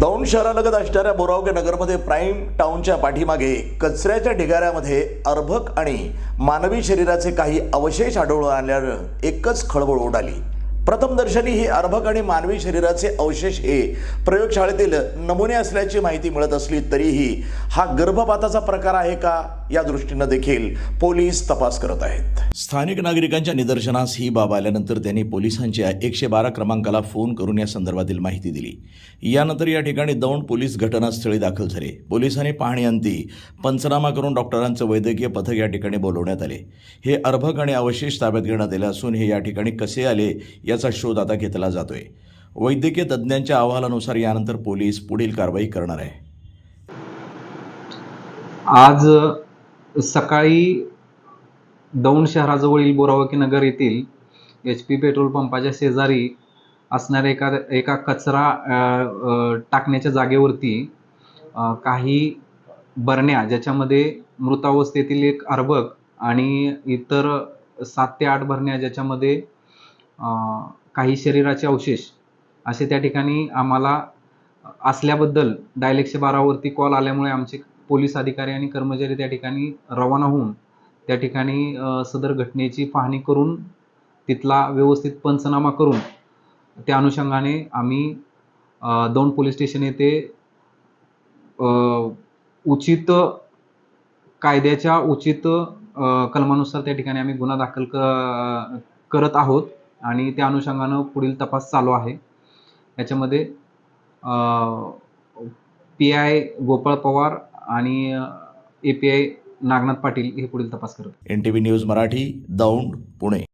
दौंड शहरालगत असणाऱ्या बोरावगे नगरमध्ये प्राईम टाऊनच्या पाठीमागे कचऱ्याच्या ढिगाऱ्यामध्ये अर्भक आणि मानवी शरीराचे काही अवशेष आढळून आल्यानं एकच खळबळ उडाली. प्रथमदर्शनी ही अर्भक आणि मानवी शरीराचे अवशेष हे प्रयोगशाळेतील नमुने असल्याची माहिती मिळत असली तरीही हा गर्भपाताचा प्रकार आहे का? या दृष्टीनं देखील पोलीस तपास करत आहेत. स्थानिक नागरिकांच्या निदर्शनास ही बाब आल्यानंतर त्यांनी पोलिसांच्या एकशे बारा क्रमांकाला फोन करून या संदर्भातील माहिती दिली. यानंतर या ठिकाणी दौंड पोलीस घटनास्थळी दाखल झाले. पोलिसांनी पाहणी अंती पंचनामा करून डॉक्टरांचं वैद्यकीय पथक या ठिकाणी बोलवण्यात आले. हे अर्भक आणि अवशेष ताब्यात घेण्यात आले असून हे या ठिकाणी कसे आले याचा शोध आता घेतला जातोय. वैद्यकीय तज्ज्ञांच्या अहवालानुसार यानंतर पोलीस पुढील कारवाई करणार आहे. आज सकाळी दौंड शहराजवळील बोरावकी नगर येथील एच पी पेट्रोल पंपाच्या शेजारी असणाऱ्या एका एका कचरा टाकण्याच्या जागेवरती काही बरण्या ज्याच्यामध्ये मृतावस्थेतील एक अर्भक आणि इतर सात ते आठ बरण्या ज्याच्यामध्ये काही शरीराचे अवशेष असे त्या ठिकाणी आम्हाला असल्याबद्दल डायल एकशे बारावरती कॉल आल्यामुळे आमचे पोलीस अधिकारी आणि कर्मचारी त्या ठिकाणी रवाना होऊन त्या ठिकाणी सदर घटनेची पाहणी करून तिथला व्यवस्थित पंचनामा करून त्या अनुषंगाने आम्ही दोन दौंड पोलीस स्टेशन येथे उचित कायद्याच्या उचित कलमानुसार त्या ठिकाणी आम्ही गुन्हा दाखल क करत आहोत आणि त्या अनुषंगानं पुढील तपास चालू आहे. याच्यामध्ये पी आय गोपाळ पवार आणि A P I Nagnath Patil हे पुढील तपास करत N T V news Marathi Daund Pune.